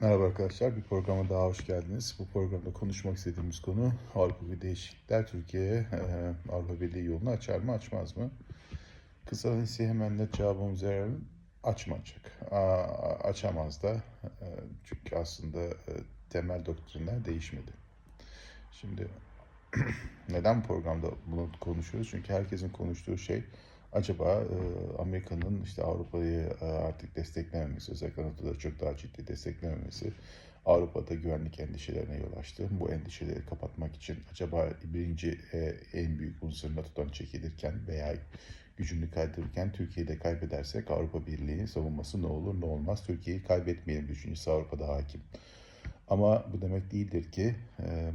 Merhaba arkadaşlar, bir programa daha hoş geldiniz. Bu programda konuşmak istediğimiz konu Avrupa ve değişiklikler Türkiye'ye e, Avrupa Birliği yolunu açar mı açmaz mı? Kısa ve hemen net cevabımız verelim. Açmayacak. Açamaz da çünkü aslında temel doktrinler değişmedi. Şimdi neden programda bunu konuşuyoruz? Çünkü herkesin konuştuğu şey acaba e, Amerika'nın işte Avrupa'yı e, artık desteklememesi, özellikle NATO'da çok daha ciddi desteklememesi Avrupa'da güvenlik endişelerine yol açtı. Bu endişeleri kapatmak için acaba birinci e, en büyük unsur NATO'dan çekilirken veya gücünü kaybederken Türkiye'yi de kaybedersek Avrupa Birliği savunması ne olur ne olmaz Türkiye'yi kaybetmeyelim düşüncesi Avrupa'da hakim. Ama bu demek değildir ki e,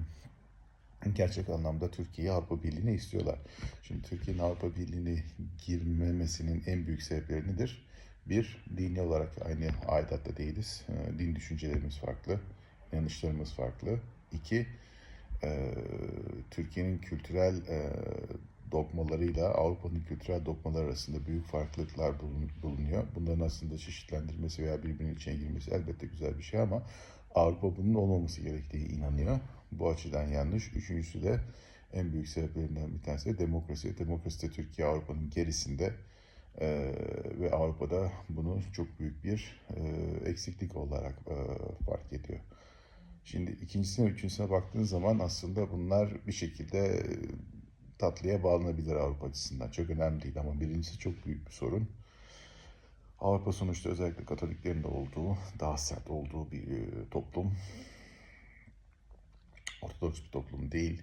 gerçek anlamda Türkiye'yi Avrupa Birliği'ne istiyorlar. Şimdi Türkiye'nin Avrupa Birliği'ne girmemesinin en büyük sebepleri nedir? Bir, dini olarak aynı aidatta değiliz. E, Din düşüncelerimiz farklı, inanışlarımız farklı. İki, e, Türkiye'nin kültürel e, dogmalarıyla Avrupa'nın kültürel dogmaları arasında büyük farklılıklar bulun- bulunuyor. Bunların aslında çeşitlendirmesi veya birbirinin içine girmesi elbette güzel bir şey ama Avrupa bunun olmaması gerektiği inanıyor. Bu açıdan yanlış. Üçüncüsü de en büyük sebeplerinden bir tanesi de demokrasi. Demokrasi de Türkiye Avrupa'nın gerisinde Ee, ve Avrupa'da bunu çok büyük bir e, eksiklik olarak e, fark ediyor. Şimdi ikincisine, üçüncüsüne baktığın zaman aslında bunlar bir şekilde e, tatlıya bağlanabilir Avrupa açısından. Çok önemli değil ama birincisi çok büyük bir sorun. Avrupa sonuçta özellikle Katoliklerin de olduğu, daha sert olduğu bir e, toplum. Ortodoks bir toplum değil.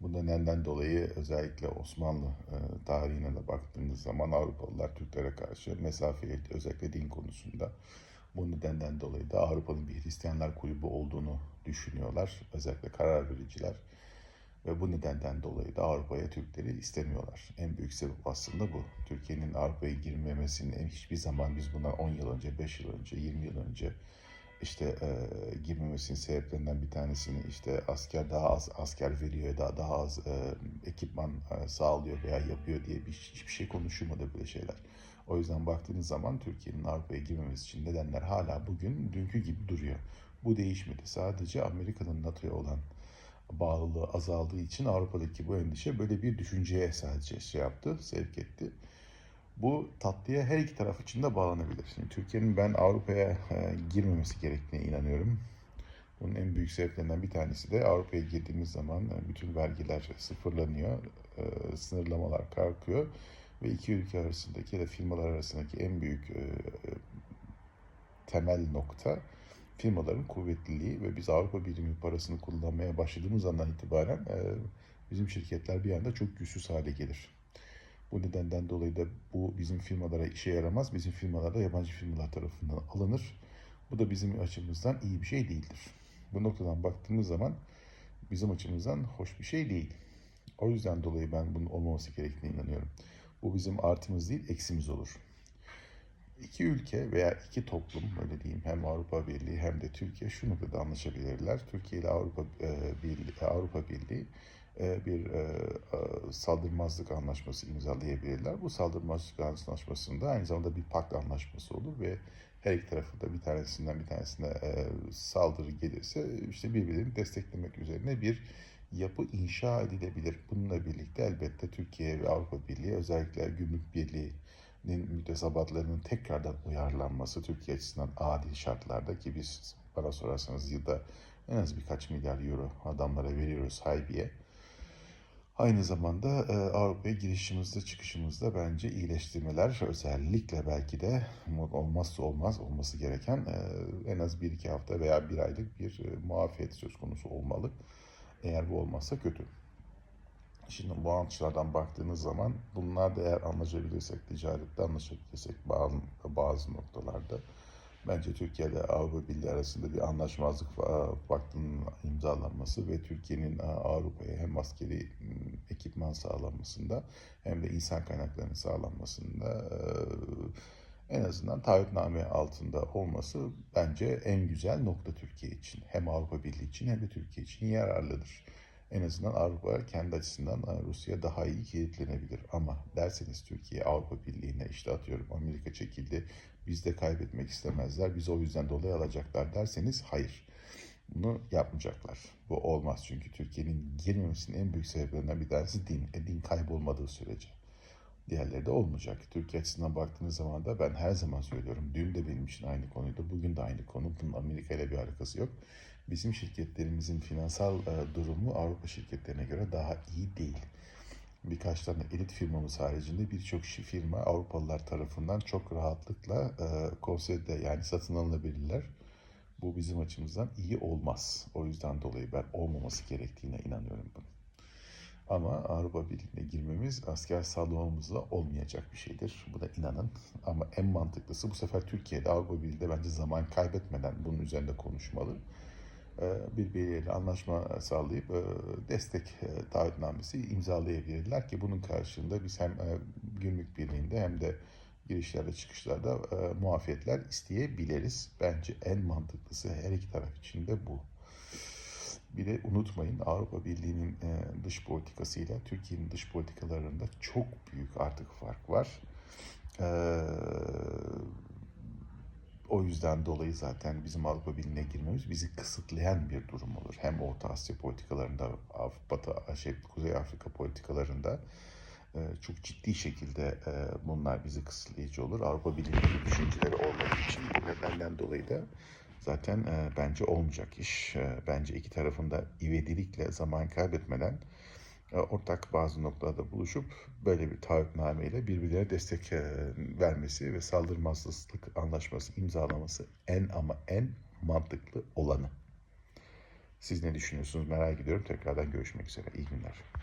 Bu nedenden dolayı özellikle Osmanlı e, tarihine de baktığımız zaman Avrupalılar Türklere karşı mesafeli özellikle din konusunda. Bu nedenden dolayı da Avrupa'nın bir Hristiyanlar kulübü olduğunu düşünüyorlar. Özellikle karar vericiler. Ve bu nedenden dolayı da Avrupa'ya Türkleri istemiyorlar. En büyük sebep aslında bu. Türkiye'nin Avrupa'ya girmemesinin en hiçbir zaman biz bundan 10 yıl önce, 5 yıl önce, 20 yıl önce işte e, girmemesinin sebeplerinden bir tanesini işte asker daha az asker veriyor daha daha az e, ekipman e, sağlıyor veya yapıyor diye bir, hiçbir şey konuşulmadı böyle şeyler. O yüzden baktığınız zaman Türkiye'nin Avrupa'ya girmemesi için nedenler hala bugün dünkü gibi duruyor. Bu değişmedi. Sadece Amerika'nın NATO'ya olan bağlılığı azaldığı için Avrupa'daki bu endişe böyle bir düşünceye sadece şey yaptı, sevk etti. Bu tatlıya her iki taraf için de bağlanabilir. Şimdi Türkiye'nin ben Avrupa'ya e, girmemesi gerektiğine inanıyorum. Bunun en büyük sebeplerinden bir tanesi de Avrupa'ya girdiğimiz zaman e, bütün vergiler sıfırlanıyor, e, sınırlamalar kalkıyor ve iki ülke arasındaki ya da firmalar arasındaki en büyük temel nokta firmaların kuvvetliliği ve biz Avrupa Birliği parasını kullanmaya başladığımız andan itibaren e, bizim şirketler bir anda çok güçsüz hale gelir. Bu nedenden dolayı da bu bizim firmalara işe yaramaz. Bizim firmalar da yabancı firmalar tarafından alınır. Bu da bizim açımızdan iyi bir şey değildir. Bu noktadan baktığımız zaman bizim açımızdan hoş bir şey değil. O yüzden dolayı ben bunun olmaması gerektiğine inanıyorum. Bu bizim artımız değil, eksimiz olur. İki ülke veya iki toplum öyle diyeyim hem Avrupa Birliği hem de Türkiye şu noktada anlaşabilirler. Türkiye ile Avrupa e, Birliği, Avrupa Birliği e, bir e, saldırmazlık anlaşması imzalayabilirler. Bu saldırmazlık anlaşmasında aynı zamanda bir pakt anlaşması olur ve her iki tarafı da bir tanesinden bir tanesine saldırı gelirse işte birbirlerini desteklemek üzerine bir yapı inşa edilebilir. Bununla birlikte elbette Türkiye ve Avrupa Birliği özellikle Gümrük Birliği'nin mütesabatlarının tekrardan uyarlanması Türkiye açısından adil şartlarda ki biz bana sorarsanız yılda en az birkaç milyar euro adamlara veriyoruz haybiye. Aynı zamanda e, Avrupa'ya girişimizde çıkışımızda bence iyileştirmeler özellikle belki de olmazsa olmaz olması gereken e, en az bir iki hafta veya bir aylık bir e, muafiyet söz konusu olmalı. Eğer bu olmazsa kötü. Şimdi bu açılardan baktığınız zaman bunlar da eğer anlaşabilirsek, ticarette anlaşabilirsek bazı, bazı noktalarda bence Türkiye ile Avrupa Birliği arasında bir anlaşmazlık paktının imzalanması ve Türkiye'nin e, Avrupa'ya hem askeri ekipman sağlanmasında hem de insan kaynaklarının sağlanmasında e, en azından taahhütname altında olması bence en güzel nokta Türkiye için. Hem Avrupa Birliği için hem de Türkiye için yararlıdır. En azından Avrupa kendi açısından e, Rusya daha iyi kilitlenebilir. Ama derseniz Türkiye Avrupa Birliği'ne işte atıyorum Amerika çekildi. Biz de kaybetmek istemezler. Biz o yüzden dolayı alacaklar derseniz hayır. Bunu yapmayacaklar. Bu olmaz çünkü Türkiye'nin girmemesinin en büyük sebeplerinden bir tanesi din. E, din kaybolmadığı sürece. Diğerleri de olmayacak. Türkiye açısından baktığınız zaman da ben her zaman söylüyorum. Dün de benim için aynı konuydu. Bugün de aynı konu. Bunun Amerika ile bir alakası yok. Bizim şirketlerimizin finansal e, durumu Avrupa şirketlerine göre daha iyi değil. Birkaç tane elit firmamız haricinde birçok firma Avrupalılar tarafından çok rahatlıkla e, konseyde yani satın alınabilirler. Bu bizim açımızdan iyi olmaz. O yüzden dolayı ben olmaması gerektiğine inanıyorum bunun. Ama Avrupa Birliği'ne girmemiz asker sağlamamızla olmayacak bir şeydir. Buna inanın. Ama en mantıklısı bu sefer Türkiye'de Avrupa Birliği'de bence zaman kaybetmeden bunun üzerinde konuşmalı. Ee, Birbirleriyle anlaşma sağlayıp e, destek e, taahhütnamesi imzalayabilirler ki bunun karşılığında biz hem e, gümrük birliğinde hem de girişlerde çıkışlarda e, muafiyetler isteyebiliriz. Bence en mantıklısı her iki taraf için de bu. Bir de unutmayın Avrupa Birliği'nin e, dış politikasıyla Türkiye'nin dış politikalarında çok büyük artık fark var. E, o yüzden dolayı zaten bizim Avrupa Birliği'ne girmemiz bizi kısıtlayan bir durum olur. Hem Orta Asya politikalarında, Af- Batı, şey, Kuzey Afrika politikalarında e, çok ciddi şekilde e, bunlar bizi kısıtlayıcı olur. Avrupa Birliği'nin düşünceleri olmadığı için bu nedenden dolayı da zaten e, bence olmayacak iş. Bence iki tarafın da ivedilikle zaman kaybetmeden ortak bazı noktalarda buluşup böyle bir taahhütnameyle birbirlerine destek e, vermesi ve saldırmazlık anlaşması imzalaması en ama en mantıklı olanı. Siz ne düşünüyorsunuz merak ediyorum. Tekrardan görüşmek üzere. İyi günler.